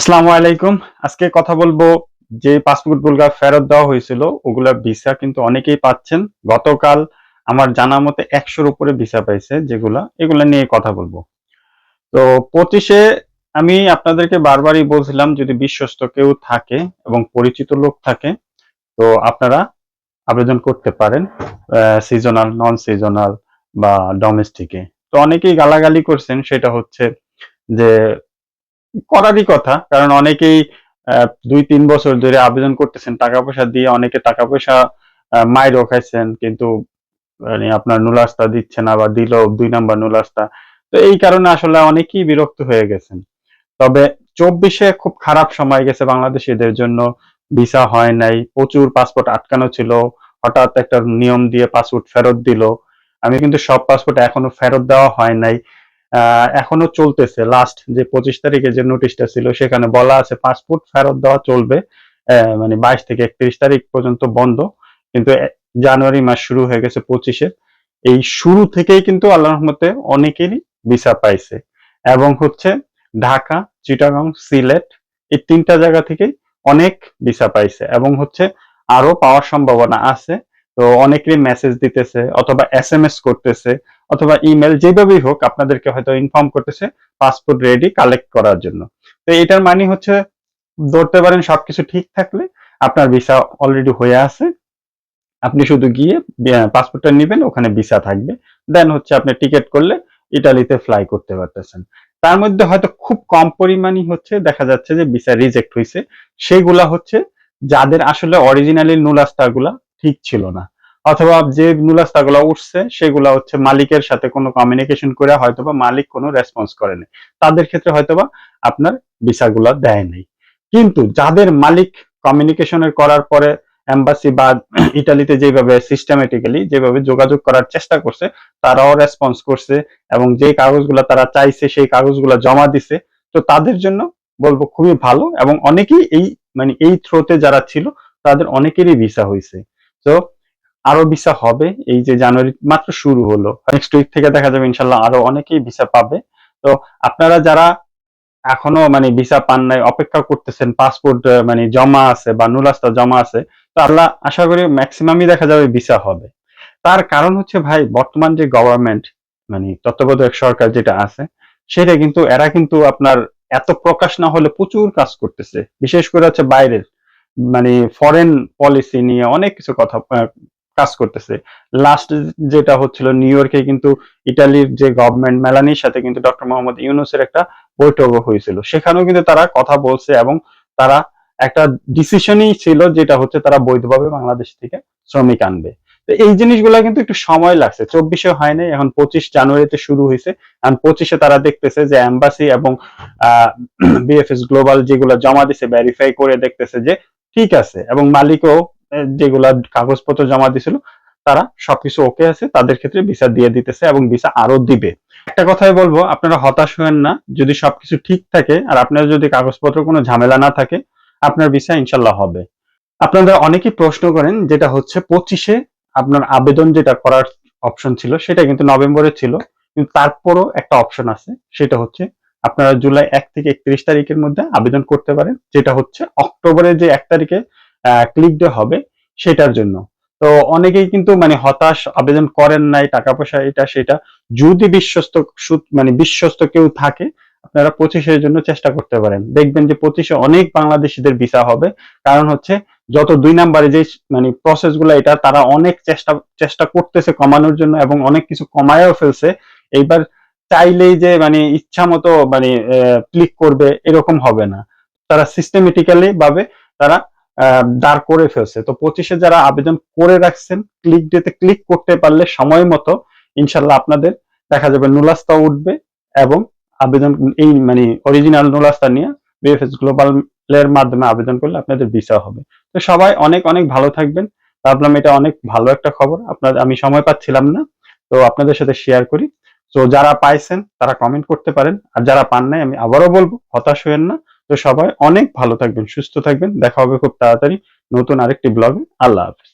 আসসালামু আলাইকুম। আজকে কথা বলব যে পাসপোর্টগুলো ফেরত দেওয়া হয়েছিল, ওগুলা ভিসা কিন্তু অনেকেই পাচ্ছেন। গতকাল আমার জানা মতে একশোর উপরে ভিসা পাইছে যেগুলা, এগুলা নিয়ে কথা বলব। তো পঁচিশে আমি আপনাদেরকে বারবারই বলছিলাম, যদি বিশ্বস্ত কেউ থাকে এবং পরিচিত লোক থাকে, তো আপনারা আবেদন করতে পারেন সিজনাল নন সিজনাল বা ডোমেস্টিকে তো অনেকেই গালাগালি করছেন, সেটা হচ্ছে যে করারই কথা, কারণ অনেকেই দুই, তিন বছর ধরে আবেদন করতেছেন টাকা পয়সা দিয়ে অনেকে টাকা পয়সা মাইরও খাইছেন, কিন্তু মানে আপনার নুলাস্তা দিচ্ছে না বা দিল দুই নাম্বার নুলাস্তা। তো এই কারণে আসলে অনেকেই বিরক্ত হয়ে গেছেন। তবে চব্বিশে খুব খারাপ সময় গেছে বাংলাদেশিদের জন্য। ভিসা হয় নাই, প্রচুর পাসপোর্ট আটকানো ছিল, হঠাৎ একটা নিয়ম দিয়ে পাসপোর্ট ফেরত দিল। আমি কিন্তু সব পাসপোর্ট এখনও ফেরত দেওয়া হয় নাই। এখনও চলতেছে। লাস্ট যে পঁচিশ তারিখে যে নোটিশটা ছিল, সেখানে বলা আছে পাসপোর্ট ফেরত দেওয়া চলবে। মানে বাইশ থেকে একত্রিশ তারিখ পর্যন্ত বন্ধ। কিন্তু জানুয়ারি মাস শুরু হয়ে গেছে পঁচিশে। এই শুরু থেকেই কিন্তু আল্লাহ রহমতে অনেকেরই ভিসা পাইছে। এবং হচ্ছে ঢাকা, চিটাগাং, সিলেট, এই তিনটা জায়গা থেকেই অনেক ভিসা পাইছে। এবং হচ্ছে আরও পাওয়ার সম্ভাবনা আছে। তো অনেকেরই মেসেজ দিতেছে অথবা এস এম এস করতেছে অথবা ইমেল যেভাবেই হোক আপনাদেরকে হয়তো ইনফর্ম করতেছে পাসপোর্ট রেডি কালেক্ট করার জন্য। তো এটার মানে হচ্ছে ধরতে পারেন সবকিছু ঠিক থাকলে আপনার ভিসা অলরেডি হয়ে আছে। আপনি শুধু গিয়ে পাসপোর্টটা নেবেন, ওখানে ভিসা থাকবে। দেন হচ্ছে আপনি টিকিট করলে ইটালিতে ফ্লাই করতে পারতেছেন। তার মধ্যে হয়তো খুব কম পরিমাণই হচ্ছে, দেখা যাচ্ছে যে ভিসা রিজেক্ট হয়েছে সেগুলা হচ্ছে যাদের আসলে অরিজিনালি নুলাস্তাগুলা ঠিক ছিল না। অথবা যে নুলাস্তাগুলা উঠছে, সেগুলা হচ্ছে মালিকের সাথে কোনো কমিউনিকেশন করে হয়তোবা মালিক কোনো রেসপন্স করেনি তাদের ক্ষেত্রে হয়তোবা আপনার ভিসাগুলা দেয় নাই। কিন্তু যাদের মালিক কমিউনিকেশনের করার পরে এম্বাসি বা ইটালিতে যেভাবে সিস্টেমেটিক্যালি যেভাবে যোগাযোগ করার চেষ্টা করছে, তারাও রেসপন্স করছে এবং যে কাগজগুলো তারা চাইছে, সেই কাগজগুলো জমা দিছে। তো তাদের জন্য বলব খুবই ভালো এবং অনেকেই এই মানে এই থ্রোতে যারা ছিল, তাদের অনেকেরই ভিসা হয়েছে তো আরও ভিসা হবে। এই যে জানুয়ারি মাত্র শুরু হলো। নেক্সট উইক থেকে দেখা যাবে ইনশাল্লাহ আরও অনেকেই ভিসা পাবে। তো আপনারা যারা এখনও মানে ভিসা পান নাই, অপেক্ষা করতেছেন পাসপোর্ট মানে জমা আছে বা নুলাস্তা জমা আছে, তো আল্লাহ আশা করি ম্যাক্সিমামই দেখা যাবে ভিসা হবে। তার কারণ হচ্ছে ভাই, বর্তমান যে গভর্নমেন্ট মানে তত্ত্বাবধায়ক সরকার যেটা আছে, সেটা কিন্তু, এরা কিন্তু আপনার এত প্রকাশ না হলে প্রচুর কাজ করতেছে। বিশেষ করে হচ্ছে বাইরের। মানে ফরেন পলিসি নিয়ে অনেক কিছু কথা কাজ করতেছে। লাস্ট যেটা হচ্ছিল নিউ ইয়র্কে কিন্তু ইটালির যে গভর্নমেন্ট মেলানির সাথে কিন্তু ডক্টর মোহাম্মদ ইউনুসের একটা বৈঠকও হয়েছিল। সেখানেও কিন্তু তারা কথা বলছে এবং তারা একটা ডিসিশনই ছিল যেটা হচ্ছে তারা বৈধভাবে বাংলাদেশ থেকে শ্রমিক আনবে। তো এই জিনিসগুলো কিন্তু একটু সময় লাগছে। চব্বিশে হয় নাই, এখন পঁচিশ জানুয়ারিতে শুরু হয়েছে। এখন পঁচিশে তারা দেখতেছে যে এম্বাসি এবং বিএফএস গ্লোবাল যেগুলো জমা দিছে ভেরিফাই করে দেখতেছে যে ঠিক আছে। এবং মালিকও যেগুলা কাগজপত্র জমা দিছিল, তারা সবকিছু ওকে আছে, তাদের ক্ষেত্রে ভিসা দিয়ে দিতেছে এবং ভিসা আরও দিবে। একটা কথাই বলব, আপনারা হতাশ হবেন না। যদি সবকিছু ঠিক থাকে, আর আপনার যদি কাগজপত্র কোনো ঝামেলা না থাকে, আপনার ভিসা ইনশাল্লাহ হবে। আপনারা অনেকেই প্রশ্ন করেন, যেটা হচ্ছে পঁচিশে আপনার আবেদন যেটা করার অপশন ছিল, সেটা কিন্তু নভেম্বরে ছিল, কিন্তু তারপরও একটা অপশন আছে, সেটা হচ্ছে আপনারা জুলাই এক থেকে একত্রিশ তারিখের মধ্যে আবেদন করতে পারেন, যেটা হচ্ছে অক্টোবরের যে এক তারিখে ক্লিক ডে হবে সেটার জন্য। তো অনেকেই কিন্তু মানে হতাশ, আবেদন করেন নাই টাকা পয়সা এটা সেটা, যদি বিশ্বস্ত সূত- মানে বিশ্বস্ত কেউ থাকে, আপনারা পঁচিশের জন্য চেষ্টা করতে পারেন। দেখবেন যে পঁচিশে অনেক বাংলাদেশিদের ভিসা হবে, কারণ হচ্ছে যত দুই নাম্বারে যে মানে প্রসেসগুলো এটা, তারা অনেক চেষ্টা চেষ্টা করতেছে কমানোর জন্য এবং অনেক কিছু কমায়ও ফেলছে। এইবার চাইলেই যে মানে ইচ্ছা মতো মানে ক্লিক করবে, এরকম হবে না। তারা সিস্টেমেটিক্যালি ভাবে তারা দাঁড় করে ফেলছে। তো পঁচিশে যারা আবেদন করে রাখছেন ক্লিক ডেতে ক্লিক করতে পারলে সময় মতো ইনশাল্লাহ আপনাদের দেখা যাবে নুলাস্তা উঠবে এবং আবেদন, এই মানে অরিজিনাল নুলাস্তা নিয়ে বিএফএস গ্লোবাল এর মাধ্যমে আবেদন করলে আপনাদের ভিসা হবে। তো সবাই অনেক অনেক ভালো থাকবেন। ভাবলাম এটা অনেক ভালো একটা খবর। আপনার, আমি সময় পাচ্ছিলাম না। তো আপনাদের সাথে শেয়ার করি। তো যারা পাইছেন, তারা কমেন্ট করতে পারেন। আর যারা পান নাই, আমি আবারও বলব, হতাশ হয়েন না। তো সবাই অনেক ভালো থাকবেন, সুস্থ থাকবেন। দেখা হবে খুব তাড়াতাড়ি নতুন আরেকটি ব্লগে আল্লাহ হাফেজ।